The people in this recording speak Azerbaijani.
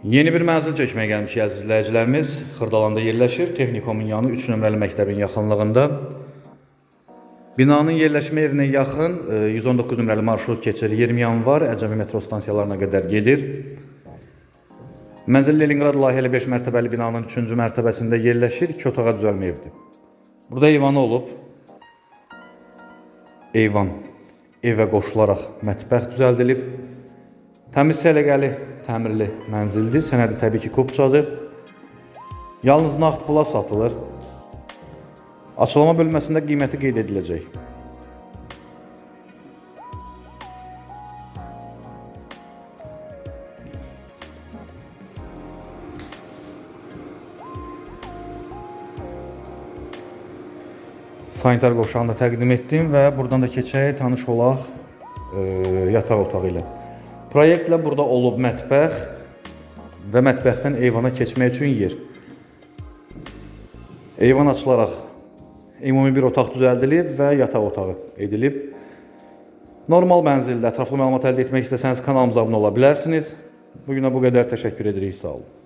Yeni bir mənzil çəkməyə gəlmişik əziz izləyicilərimiz. Xırdalanda yerləşir. Texnikomun yanı 3 nömrəli məktəbin yaxınlığında. Binanın yerləşmə yerinə yaxın e, 119 nömrəli marşrut keçir. 20 yanvar Əcəmi metro stansiyalarına qədər gedir. Mənzil Leningrad layihəli 5 mərtəbəli binanın 3-cü mərtəbəsində yerləşir. 2 otağa düzəlmə evdir. Burada eyvanı olub. Eyvan evə qoşularaq mətbəx düzəldilib. Təmiz səliqəli, təmirli mənzildir. Sənədi təbii ki, kupçadır. Yalnız nağd pula satılır. Açılma bölməsində qiyməti qeyd ediləcək. Sanitar qovşağını da təqdim etdim və buradan da keçək tanış olaq e, yataq otağı ilə. Proyektlə burada olub mətbəx və mətbəxdən eyvana keçmək üçün yer. Eyvan açılaraq ümumi bir otaq düzəldilib və yataq otağı edilib. Normal mənzildə ətraflı məlumat əldə etmək istəsəniz kanalımıza abunə ola bilərsiniz. Bu günə bu qədər təşəkkür edirik. Sağ olun.